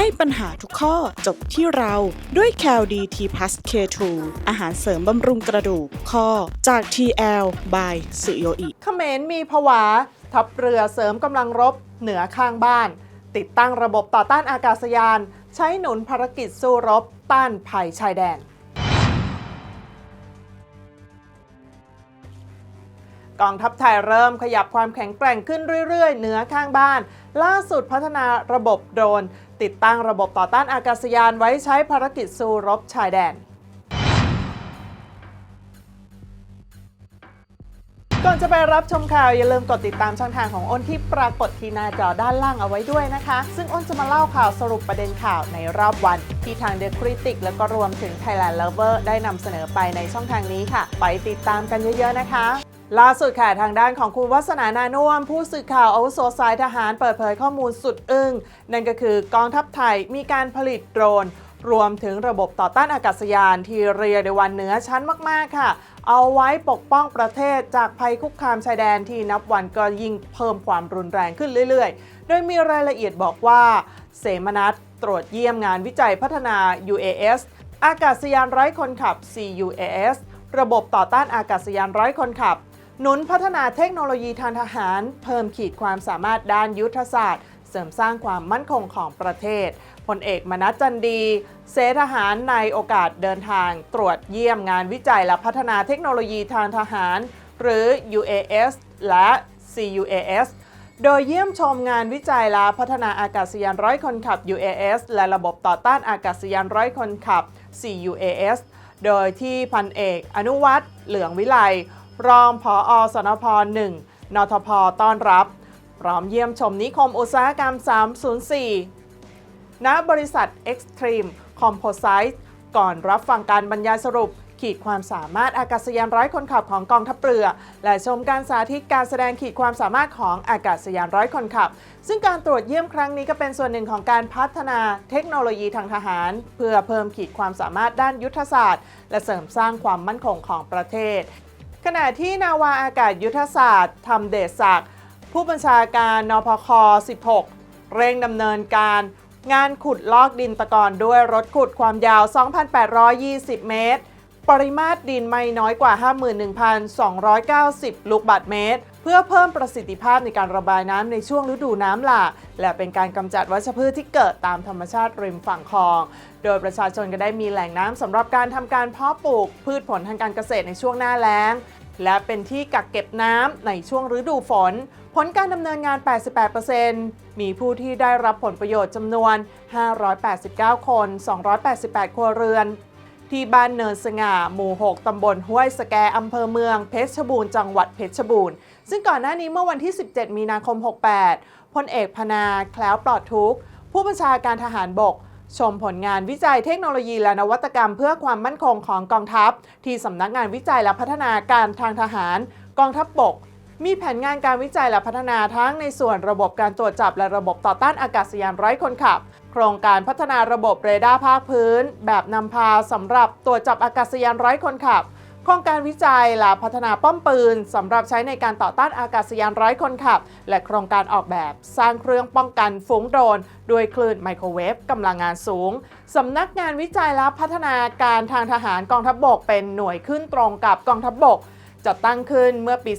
ให้ปัญหาทุกข้อจบที่เราด้วย c a l d t p l u s K2 อาหารเสริมบำรุงกระดูกข้อจาก TL by สุโยอิเขมรมีผวา ทัพเรือเสริมกำลังรบเหนือข้างบ้าน ติดตั้งระบบต่อต้านอากาศยาน ใช้หนุนภารกิจสู้รบต้านภัยชายแดนกองทัพไทยเริ่มขยับความแข็งแกร่งขึ้นเรื่อย ๆ เหนือข้างบ้าน ล่าสุดพัฒนาระบบโดรน ติดตั้งระบบต่อต้านอากาศยานไว้ใช้ภารกิจสู้รบชายแดนก่อนจะไปรับชมข่าว อย่าลืมกดติดตามช่องทางของอ้นที่ปรากฏที่หน้าจอด้านล่างเอาไว้ด้วยนะคะ ซึ่งอ้นจะมาเล่าข่าวสรุปประเด็นข่าวในรอบวัน ที่ทาง The Critic และก็รวมถึง Thailand Lover ได้นำเสนอไปในช่องทางนี้ค่ะ ไปติดตามกันเยอะๆนะคะ ล่าสุดค่ะทางด้านของคุณวัฒนานานุ่วมผู้สื่อข่าวอาวุโสสายทหารเปิดเผยข้อมูลสุดอึ้งนั่นก็คือกองทัพไทยมีการผลิตโดรน รวมถึงระบบต่อต้านอากาศยานที่เรียกได้วันเหนือชั้นมาก ๆ ค่ะ เอาไว้ปกป้องประเทศจากภัยคุกคามชายแดนที่นับวันก็ยิ่งเพิ่มความรุนแรงขึ้นเรื่อย ๆ โดยมีรายละเอียดบอกว่า เสมนัทตรวจเยี่ยมงานวิจัยพัฒนา UAS อากาศยานไร้คนขับ CUAS ระบบต่อต้านอากาศยานไร้คนขับ หนุนพัฒนาเทคโนโลยีทางทหาร เพิ่มขีดความสามารถด้านยุทธศาสตร์ เสริมสร้างความมั่นคงของประเทศพลเอกมนัจันดี เสทหารในโอกาสเดินทาง ตรวจเยี่ยมงานวิจัยและพัฒนาเทคโนโลยีทางทหาร หรือ UAS และ CUAS โดยเยี่ยมชมงานวิจัยและพัฒนาอากาศยานร้อยคนขับ UAS และระบบต่อต้านอากาศยานร้อยคนขับ CUAS โดยที่พันเอก อนุวัฒน์เหลืองวิไล รองผออสนพ1นทพต้อนรับ พร้อมเยี่ยมชมนิคมอุตสาหกรรม 304 ณ บริษัท Extreme Composite ก่อนรับฟังการบรรยายสรุป ขีดความสามารถอากาศยานไร้คนขับของกองทัพเรือ และชมการสาธิตการแสดงขีดความสามารถของอากาศยานไร้คนขับ ซึ่งการตรวจเยี่ยมครั้งนี้ก็เป็นส่วนหนึ่งของการพัฒนาเทคโนโลยีทางทหาร เพื่อเพิ่มขีดความสามารถด้านยุทธศาสตร์ และเสริมสร้างความมั่นคงของประเทศ ขณะที่นาวาอากาศยุทธศาสตร์ทำเดชศักดิ์ผู้บัญชาการนพค 16 เร่งดำเนินการงานขุดลอกดินตะกอนด้วยรถขุดความยาว 2,820 เมตร ปริมาตรดินไม่น้อยกว่า 51,290 ลูกบาศก์เมตร เพื่อเพิ่มประสิทธิภาพในการระบายน้ำในช่วงฤดูน้ำหลากและเป็นการกำจัดวัชพืชที่เกิดตามธรรมชาติริมฝั่งคลอง โดยประชาชนก็ได้มีแหล่งน้ำสำหรับการทำการเพาะปลูกพืชผลทางการเกษตรในช่วงหน้าแล้ง และเป็นที่กักเก็บน้ำในช่วงฤดูฝน ผลการดำเนินงาน 88%มีผู้ที่ได้รับผลประโยชน์จำนวน 589 คน 288 ครัวเรือน ที่บ้านเนินสง่า หมู่ 6 ตำบลห้วยสแกอำเภอเมือง เพชรบูรณ์ จังหวัดเพชรบูรณ์ ซึ่งก่อนหน้านี้เมื่อวันที่ 17 มีนาคม 68 พลเอกพนา แคล้วปลอดทุกข์ผู้บัญชาการทหารบก ชมผลงานวิจัยเทคโนโลยีและนวัตกรรมเพื่อความมั่นคงของกองทัพ ที่สำนักงานวิจัยและพัฒนาการทางทหาร กองทัพบบก มีแผนงานการวิจัยและพัฒนาทั้งในส่วนระบบการตรวจจับและระบบต่อต้านอากาศยานไร้คนขับ โครงการพัฒนาระบบเรดาร์ภาคพื้น แบบนำพาสำหรับตรวจจับอากาศยานไร้คนขับ โครงการวิจัยและพัฒนาป้อมปืนสำหรับใช้ในการต่อต้านอากาศยานไร้คนขับ และโครงการออกแบบสร้างเครื่องป้องกันฝูงโดรนด้วยคลื่นไมโครเวฟกำลังงานสูง สำนักงานวิจัยและพัฒนาการทางทหารกองทัพบบก เป็นหน่วยขึ้นตรงกับกองทัพบบกจัดตั้งขึ้นเมื่อปี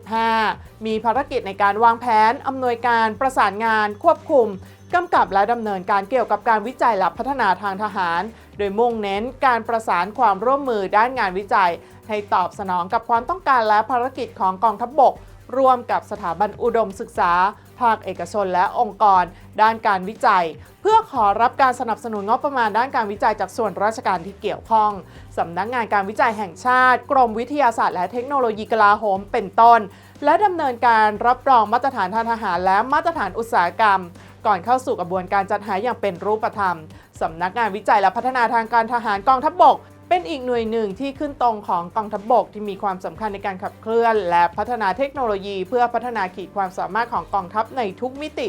2515 มีภารกิจในการวางแผน อำนวยการ ประสานงาน ควบคุม กำกับและดำเนินการเกี่ยวกับการวิจัยและพัฒนาทางทหารโดยมุ่งเน้นการประสานความร่วมมือด้านงานวิจัย ให้ตอบสนองกับความต้องการและภารกิจของกองทัพบบก ร่วมกับสถาบันอุดมศึกษา ภาคเอกชนและองค์กร ด้านการวิจัย เพื่อขอรับการสนับสนุนงบประมาณด้านการวิจัยจากส่วนราชการที่เกี่ยวข้องสำนักงานการวิจัยแห่งชาติ กรมวิทยาศาสตร์และเทคโนโลยีกลาโหมเป็นต้น และดำเนินการรับรองมาตรฐานทางทหาร และมาตรฐานอุตสาหกรรม ก่อนเข้าสู่กระบวนการจัดหาอย่างเป็นรูปธรรม สำนักงานวิจัยและพัฒนาทางการทหารกองทัพบบก เป็นอีกหน่วยหนึ่งที่ขึ้นตรงของกองทัพบบกที่มีความสำคัญในการขับเคลื่อน และพัฒนาเทคโนโลยี เพื่อพัฒนาขีดความสามารถของกองทัพในทุกมิติ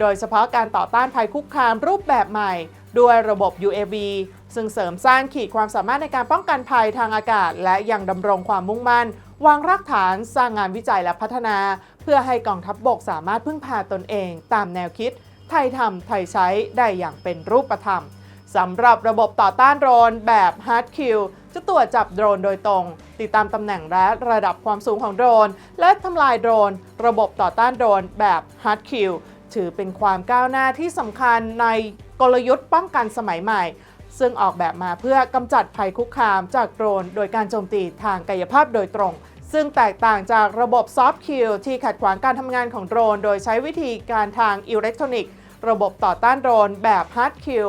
โดยเฉพาะการต่อต้านภัยคุกคามรูปแบบใหม่ ด้วยระบบ UAV ซึ่งเสริมสร้างขีดความสามารถในการป้องกันภัยทางอากาศ และยังดำรงความมุ่งมั่น วางรากฐานสร้างงานวิจัยและพัฒนา เพื่อให้กองทัพบบกสามารถพึ่งพาตนเอง ตามแนวคิด ไทยทำไทยใช้ได้อย่างเป็นรูปธรรมสำหรับระบบต่อต้านโดรนแบบ Hard Kill จะตรวจจับโดรนโดยตรง ติดตามตำแหน่งและระดับความสูงของโดรน และทำลายโดรน ระบบต่อต้านโดรนแบบ Hard Kill ถือเป็นความก้าวหน้าที่สำคัญในกลยุทธ์ป้องกันสมัยใหม่ ซึ่งออกแบบมาเพื่อกำจัดภัยคุกคามจากโดรน โดยการโจมตีทางกายภาพโดยตรง ซึ่งแตกต่างจากระบบซอฟต์คิลที่ขัดขวางการทำงานของโดรน โดยใช้วิธีการทางอิเล็กทรอนิกส์ ระบบต่อต้านโดรนแบบฮาร์ดคิล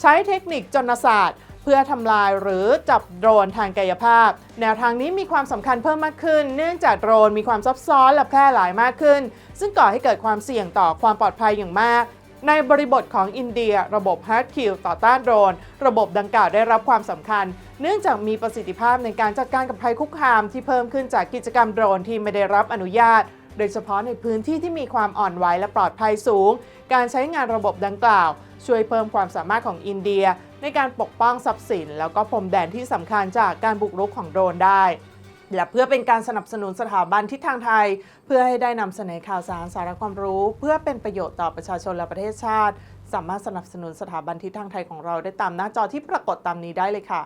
ใช้เทคนิคจนศาสตร์ เพื่อทำลายหรือจับโดรนทางกายภาพ แนวทางนี้มีความสำคัญเพิ่มมากขึ้น เนื่องจากโดรนมีความซับซ้อนและแพร่หลายมากขึ้น ซึ่งก่อให้เกิดความเสี่ยงต่อความปลอดภัยอย่างมาก ในบริบทของอินเดีย ระบบ Hard Kill ต่อต้านโดรน ระบบดังกล่าวได้รับความสำคัญ เนื่องจากมีประสิทธิภาพในการจัดการกับภัยคุกคามที่เพิ่มขึ้นจากกิจกรรมโดรนที่ไม่ได้รับอนุญาต โดยเฉพาะในพื้นที่ที่มีความอ่อนไหวและปลอดภัยสูง การใช้งานระบบดังกล่าว ช่วยเพิ่มความสามารถของอินเดีย ในการปกป้องทรัพย์สิน แล้วก็พรมแดนที่สำคัญจากการบุกรุกของโดรนได้ และเพื่อเป็นการสนับสนุนสถาบันทิศทางไทย เพื่อให้ได้นำเสนอข่าวสารสาระความรู้ เพื่อเป็นประโยชน์ต่อประชาชนและประเทศชาติ สามารถสนับสนุนสถาบันทิศทางไทยของเราได้ตามหน้าจอที่ปรากฏตามนี้ได้เลยค่ะ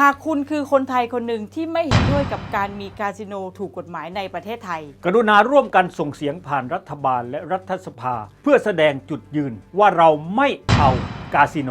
หากคุณคือคนไทยคนหนึ่งที่ไม่เห็นด้วยกับการมีคาสิโนถูกกฎหมายในประเทศไทย กรุณาร่วมกันส่งเสียงผ่านรัฐบาลและรัฐสภา เพื่อแสดงจุดยืนว่าเราไม่เอากาสิโน